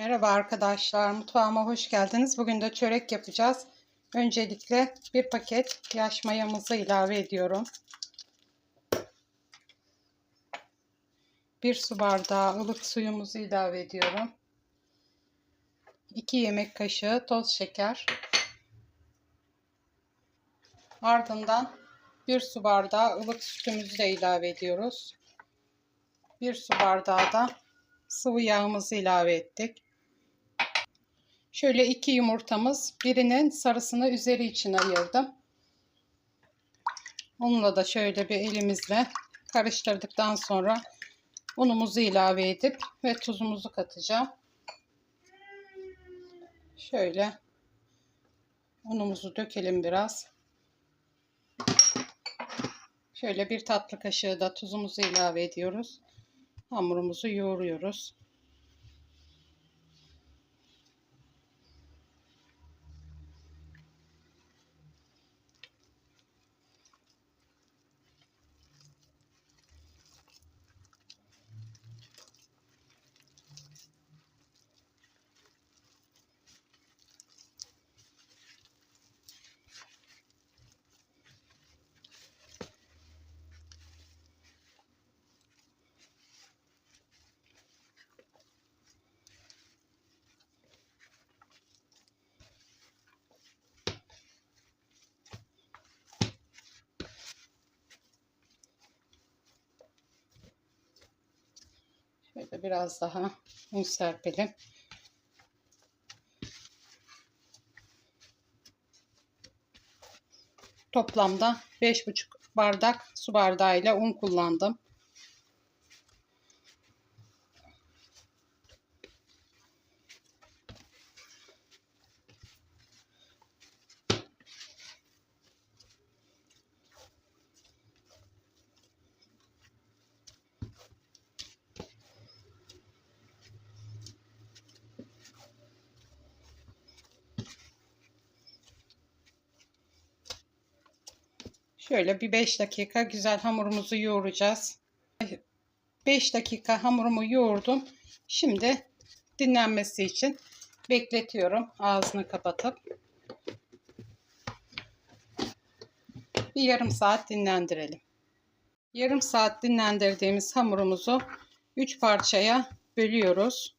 Merhaba arkadaşlar, mutfağıma hoş geldiniz. Bugün de çörek yapacağız. Öncelikle bir paket yaş mayamızı ilave ediyorum. Bir su bardağı ılık suyumuzu ilave ediyorum. 2 yemek kaşığı toz şeker. Ardından bir su bardağı ılık sütümüzü de ilave ediyoruz. Bir su bardağı da sıvı yağımızı ilave ettik. Şöyle iki yumurtamız birinin sarısını üzeri için ayırdım. Onunla da şöyle bir elimizle karıştırdıktan sonra unumuzu ilave edip ve tuzumuzu katacağım. Şöyle unumuzu dökelim biraz. Şöyle bir tatlı kaşığı da tuzumuzu ilave ediyoruz. Hamurumuzu yoğuruyoruz. Biraz daha un serpelim. Toplamda 5,5 bardak su bardağıyla un kullandım. Şöyle bir 5 dakika güzel hamurumuzu yoğuracağız. 5 dakika hamurumu yoğurdum. Şimdi dinlenmesi için bekletiyorum. Ağzını kapatıp. Bir yarım saat dinlendirelim. Yarım saat dinlendirdiğimiz hamurumuzu 3 parçaya bölüyoruz.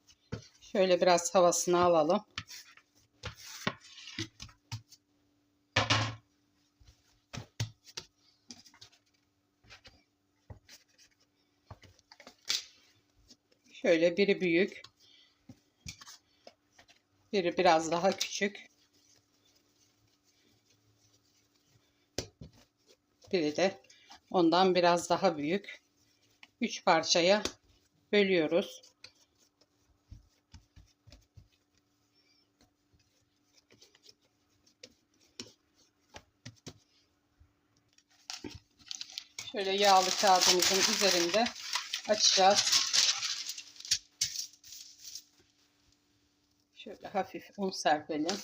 Şöyle biraz havasını alalım. Şöyle biri büyük. Biri biraz daha küçük. Biri de ondan biraz daha büyük. Üç parçaya bölüyoruz. Şöyle yağlı kağıdımızın üzerinde açacağız. Hafif un serpelim.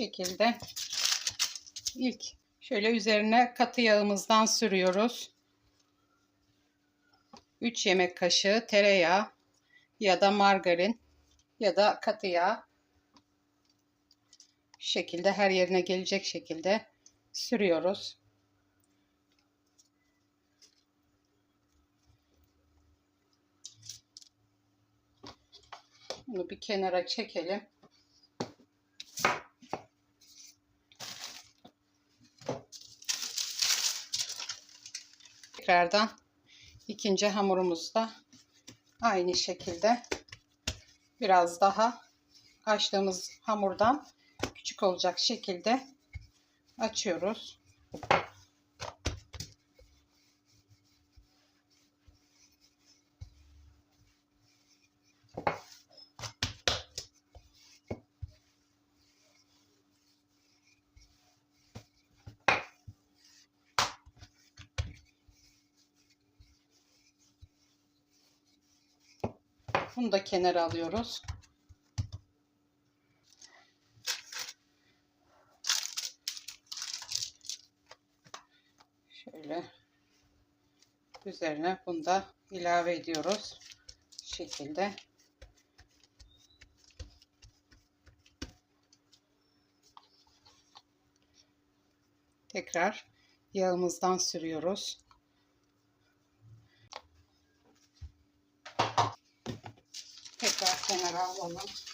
Şekilde ilk şöyle üzerine katı yağımızdan sürüyoruz. 3 yemek kaşığı tereyağı ya da margarin ya da katı yağ şekilde her yerine gelecek şekilde sürüyoruz. Bunu bir kenara çekelim. Tekrardan ikinci hamurumuzda aynı şekilde biraz daha açtığımız hamurdan küçük olacak şekilde açıyoruz. Bunu da kenara alıyoruz. Şöyle üzerine bunu da ilave ediyoruz. Bu şekilde. Tekrar yağımızdan sürüyoruz. Tekrar kenara alalım.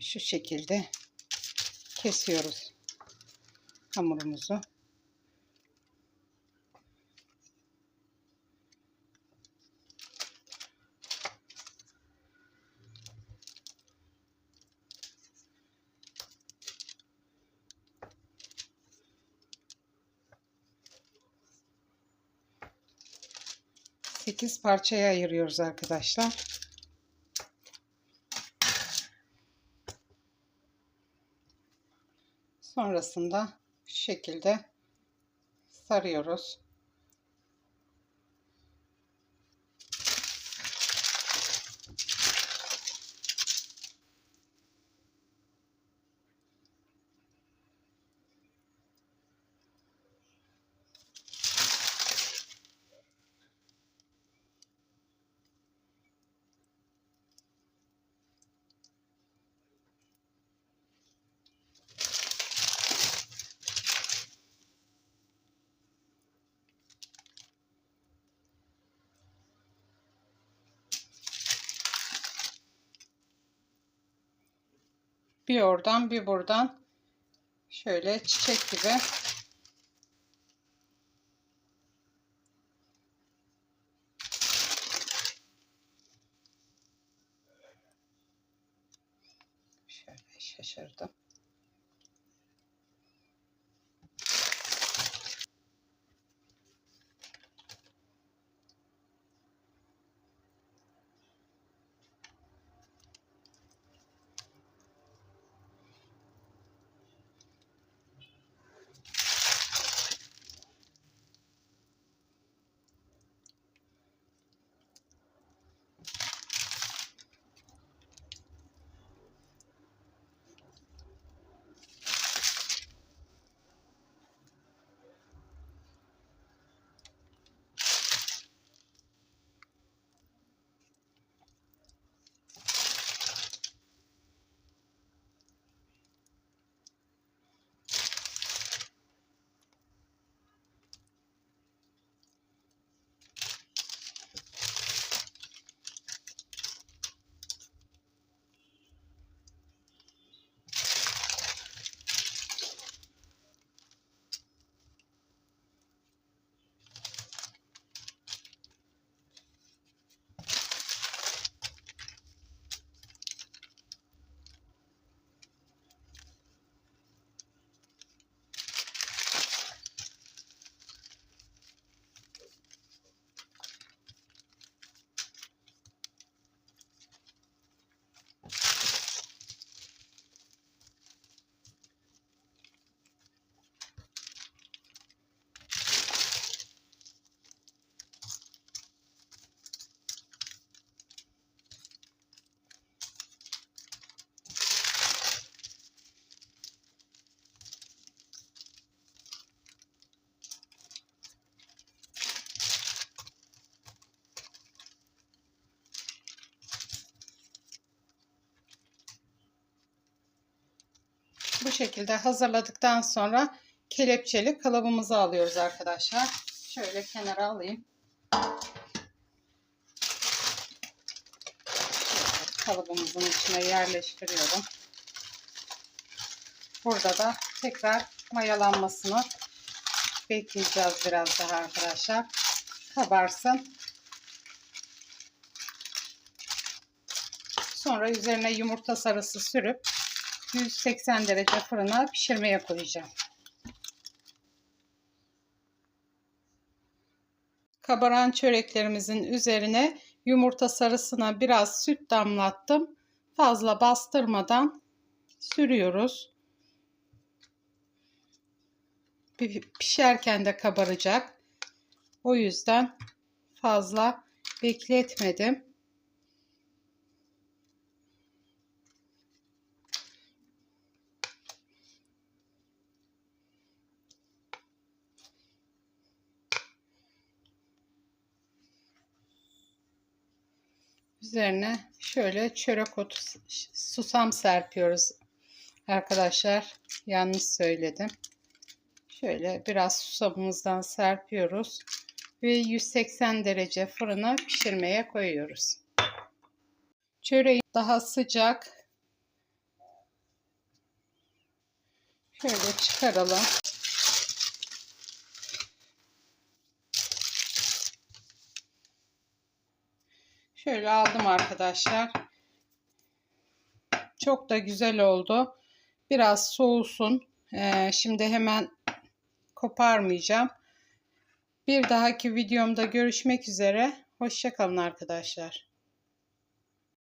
Şu şekilde kesiyoruz hamurumuzu. Sekiz parçaya ayırıyoruz arkadaşlar. Sonrasında şu şekilde sarıyoruz. Bir oradan bir buradan şöyle çiçek gibi Bu şekilde hazırladıktan sonra kelepçeli kalıbımızı alıyoruz arkadaşlar. Şöyle kenara alayım. Kalıbımızın içine yerleştiriyorum. Burada da tekrar mayalanmasını bekleyeceğiz biraz daha arkadaşlar. Kabarsın. Sonra üzerine yumurta sarısı sürüp 180 derece fırına pişirmeye koyacağım. Kabaran çöreklerimizin üzerine yumurta sarısına biraz süt damlattım. Fazla bastırmadan sürüyoruz. Pişerken de kabaracak. O yüzden fazla bekletmedim. Üzerine şöyle çörek otu susam serpiyoruz arkadaşlar. Yanlış söyledim. Şöyle biraz susamımızdan serpiyoruz ve 180 derece fırına pişirmeye koyuyoruz. Çöreği daha sıcak. Şöyle çıkaralım. Şöyle aldım arkadaşlar. Çok da güzel oldu. Biraz soğusun. Ee, şimdi hemen koparmayacağım. Bir dahaki videomda görüşmek üzere. Hoşçakalın arkadaşlar.